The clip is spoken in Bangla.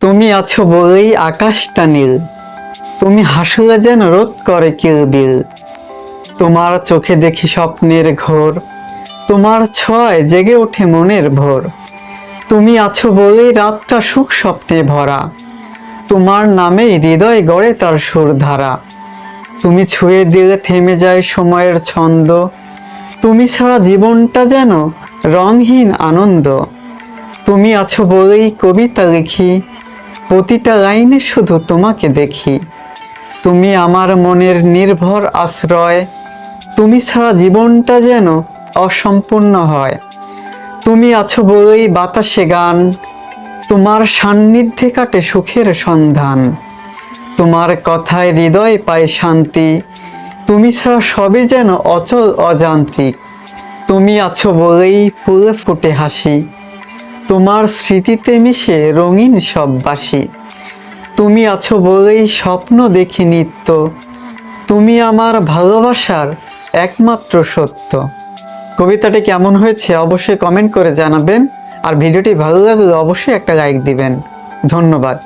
তুমি আছো বলেই আকাশটা নীল। তুমি হাসলে যেন রোধ করে কিলবিল তোমার চোখে দেখি স্বপ্নের ঘোর। তোমার ছয় জেগে ওঠে মনের ভোর। তুমি আছো বলেই রাতটা সুখ স্বপ্নে ভরা। তোমার নামেই হৃদয় গড়ে তার সুরধারা তুমি ছুঁয়ে দিলে থেমে যায় সময়ের ছন্দ। তুমি ছাড়া জীবনটা যেন রংহীন আনন্দ। তুমি আছো বলেই কবিতা লিখি। প্রতিটা লাইনে শুধু তোমাকে দেখি। তুমি আমার মনের নির্ভর আশ্রয়। তুমি ছাড়া জীবনটা যেন অসম্পূর্ণ হয়। তুমি আছো বলেই বাতাসে গান। তোমার সান্নিধ্যে কাটে সুখের সন্ধান। তোমার কথায় হৃদয় পায় শান্তি। তুমি ছাড়া সবই যেন অচল অযান্ত্রিক। তুমি আছো বলেই ফুলে ফুটে হাসি। তোমার স্মৃতিতে মিশে রঙিন সব বাসি তুমি আছো বলেই স্বপ্ন দেখি নিত্য। তুমি আমার ভালোবাসার একমাত্র সত্য। কবিতাটি কেমন হয়েছে অবশ্যই কমেন্ট করে জানাবেন। আর ভিডিওটি ভালো লাগলে অবশ্যই একটা লাইক দিবেন। ধন্যবাদ।